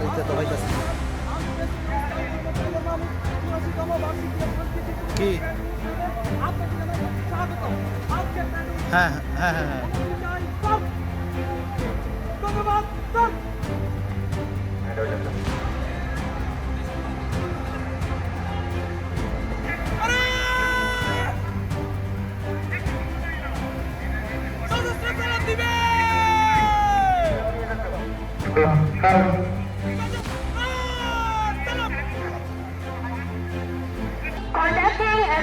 গাড়িতে তো ভাইতেছে কি? হ্যাঁ হ্যাঁ হ্যাঁ হ্যাঁ।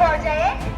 projeye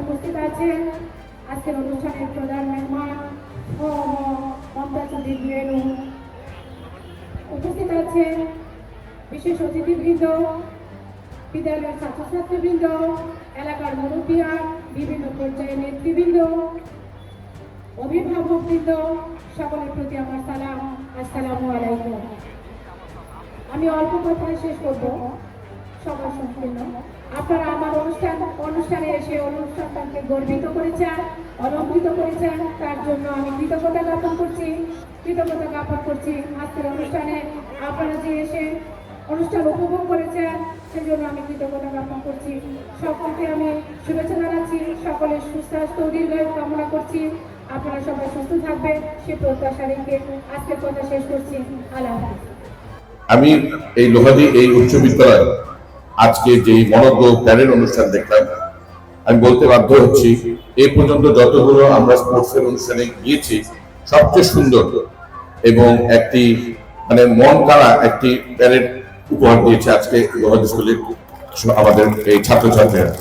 উপস্থিত আছেন। আজকের অনুষ্ঠানের প্রধান মেহমান ও রেণু উপস্থিত আছেন বিশেষ অতিথিবৃন্দ, বিদ্যালয়ের ছাত্রছাত্রীবৃন্দ, এলাকার মুরব্বীরা বিভিন্ন পর্যায়ের নেতৃবৃন্দ, অভিভাবকবৃন্দ, সকলের প্রতি আমার সালাম। আসসালামু আলাইকুম। আমি অল্প কথায় শেষ করব। সবার সম্পূর্ণ। আপনারা আমার অনুষ্ঠান, অনুষ্ঠানে এসে অনুষ্ঠানটাকে গর্বিত করেছেন, অলঙ্কৃত করেছেন। তার জন্য আমি কৃতজ্ঞতা জ্ঞাপন করছি, কৃতজ্ঞতা জ্ঞাপন করছি আজকের অনুষ্ঠানে। আপনারা যে এসে অনুষ্ঠান উপভোগ করেছেন, সেজন্য আমি কৃতজ্ঞতা জ্ঞাপন করছি। সকলকে আমি শুভেচ্ছা জানাচ্ছি, সকলের সুস্বাস্থ্য দীর্ঘায়ু কামনা করছি। আপনারা সবাই সুস্থ থাকবেন, সে প্রত্যাশা রেখে আজকের কথা শেষ করছি। আল্লাহ আমি এই লোহাদি এই উচ্চ বিদ্যালয় আজকে যে মনজ্ঞ প্যারেড অনুষ্ঠান দেখলাম, আমি বলতে বাধ্য হচ্ছি, এ পর্যন্ত যতগুলো আমরা স্পোর্টসের অনুষ্ঠানে গিয়েছি, সবচেয়ে সুন্দর এবং একটি মানে মন কাড়া একটি প্যারেড উপহার দিয়েছে আজকে স্কুলের আমাদের এই ছাত্রছাত্রীরা।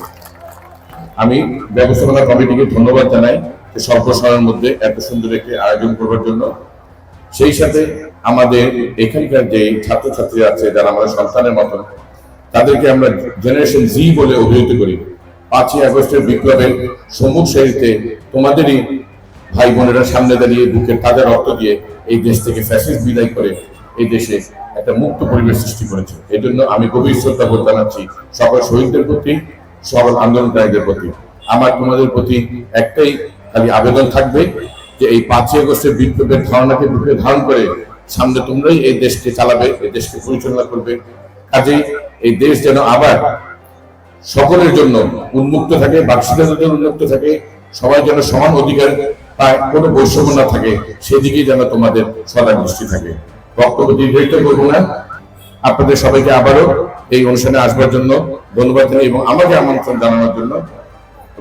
আমি ব্যবস্থাপনা কমিটিকে ধন্যবাদ জানাই স্বল্প সময়ের মধ্যে এত সুন্দর একটি আয়োজন করবার জন্য। সেই সাথে আমাদের এখানকার যে ছাত্রছাত্রী আছে, যারা আমাদের সন্তানের মতন তাদেরকে আমরা জেনারেশন জি বলে অভিহিত করি। পাঁচই আগস্টের বিপ্লবের সম্মুখ সারিতে তোমাদেরই ভাই বোনেরা সামনে দাঁড়িয়ে বুকের তাদের রক্ত দিয়ে এই দেশ থেকে ফ্যাসিস্ট বিদায় করে এই দেশে একটা মুক্ত পরিবেশ সৃষ্টি করেছে। এই জন্য আমি গভীর শ্রদ্ধা বোধ জানাচ্ছি সকল শহীদদের প্রতি, সকল আন্দোলনকারীদের প্রতি। আমার তোমাদের প্রতি একটাই খালি আবেদন থাকবে যে এই পাঁচই আগস্টের বিপ্লবের ধারণাকে বুকে ধারণ করে সামনে তোমরাই এই দেশকে চালাবে, এই দেশকে পরিচালনা করবে। কাজেই এই দেশ যেন আবার সকলের জন্য উন্মুক্ত থাকে বাক্সিকতার জন্য উন্মুক্ত থাকে, সবাই যেন সমান অধিকার পায়, কোনো বৈষম্য না থাকে সেদিকে যেন তোমাদের সদা দৃষ্টি থাকে। বক্তব্য দীর্ঘায়িত করব না। আপনাদের সবাইকে আবারও এই অনুষ্ঠানে আসবার জন্য ধন্যবাদ জানাই এবং আমাকে আমন্ত্রণ জানানোর জন্য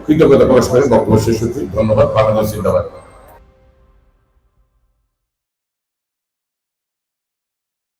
কৃতজ্ঞতা প্রকাশ করে বক্তব্য শেষ হচ্ছি ধন্যবাদ, বাংলাদেশ জিন্দাবাদ।